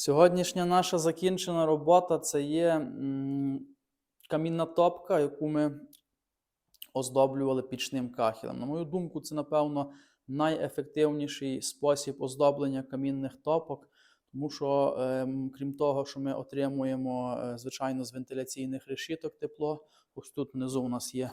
Сьогоднішня наша закінчена робота це є камінна топка, яку ми оздоблювали пічним кахелем. На мою думку, це, напевно, найефективніший спосіб оздоблення камінних топок, тому що, ем, крім того, що ми отримуємо, е, звичайно, з вентиляційних решіток тепло. Ось тут внизу у нас є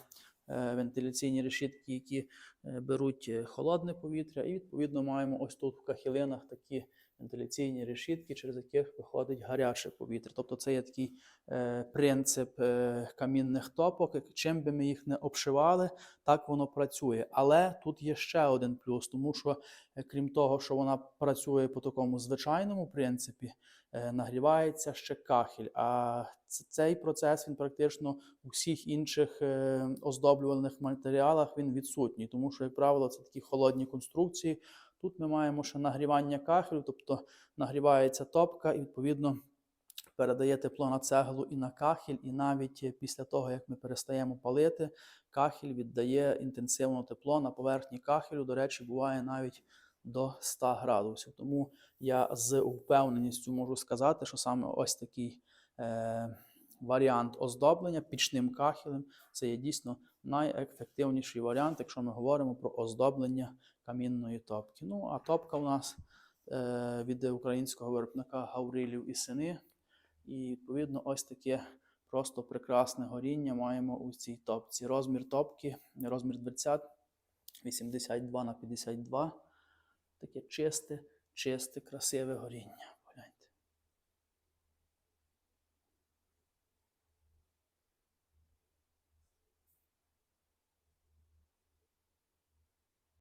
е, вентиляційні решітки, які е, беруть холодне повітря, і відповідно маємо ось тут в кахілинах такі вентиляційні решітки, через яких виходить гаряче повітря. Тобто це є такий е, принцип е, камінних топок. Чим би ми їх не обшивали, так воно працює. Але тут є ще один плюс, тому що е, крім того, що вона працює по такому звичайному принципі, е, нагрівається ще кахель. А цей процес він практично у всіх інших е, оздоблювальних матеріалах він відсутній, тому що, як правило, це такі холодні конструкції. Тут ми маємо ще нагрівання кахелю, тобто нагрівається топка і відповідно передає тепло на цеглу і на кахель, і навіть після того, як ми перестаємо палити, кахель віддає інтенсивно тепло на поверхні кахелю. До речі, буває навіть до 100 градусів. Тому я з впевненістю можу сказати, що саме ось такий е, варіант оздоблення пічним кахелем це є дійсно найефективніший варіант, якщо ми говоримо про оздоблення камінної топки. Ну, а топка у нас е, від українського виробника Гаврилів і сини. І відповідно ось таке просто прекрасне горіння маємо у цій топці. Розмір топки, розмір дверцят 82 на 52. Таке чисте, чисте, красиве горіння.